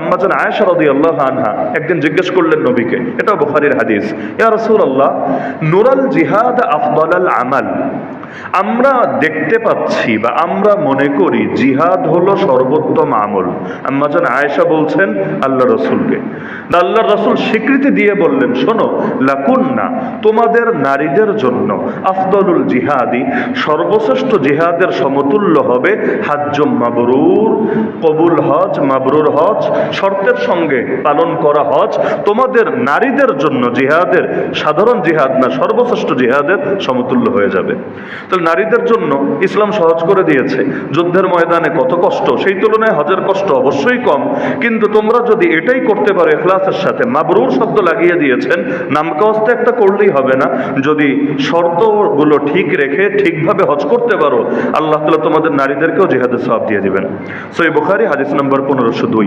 আম্মাজান আয়েশা রাদিয়াল্লাহু আনহা একদিন জিজ্ঞেস করলেন নবীকে এটা বুখারীর হাদিস, ইয়া রাসূলুল্লাহ, নুরাল জিহাদ আফদালাল আমাল। আমরা দেখতে পাচ্ছি বা আমরা মনে করি জিহাদ হলো সর্বোত্তম আমল। আম্মাজান আয়েশা বলছেন, আল্লাহ রসুলকে। আল্লাহ রসুল স্বীকৃতি দিয়ে বললেন, শোনো, লাকুন্না, তোমাদের নারীদের জন্য আফদলুল জিহাদি, সর্বশ্রেষ্ঠ জিহাদের সমতুল্য হবে হাজ্জুম মাবরুর, কবুল হজ, মাবরুর হজ, শর্তের সঙ্গে পালন করা হজ। তোমাদের নারীদের জন্য জিহাদের সাধারণ জিহাদ না, সর্বশ্রেষ্ঠ জিহাদের সমতুল্য হয়ে যাবে। তাহলে নারীদের জন্য ইসলাম সহজ করে দিয়েছে। যুদ্ধের ময়দানে কত কষ্ট, সেই তুলনায় হজের কষ্ট অবশ্যই কম। কিন্তু তোমরা যদি এটাই করতে পারো এখলাসের সাথে মাবরুর শব্দ লাগিয়ে দিয়েছেন, নামকাওয়াস্তে একটা করলেই হবে না। যদি শর্তগুলো ঠিক রেখে ঠিকভাবে হজ করতে পারো, আল্লাহ তালা তোমাদের নারীদেরকেও জিহাদের সব দিয়ে দিবেন। সো এই বুখারি, হাদিস নম্বর পনেরোশো দুই।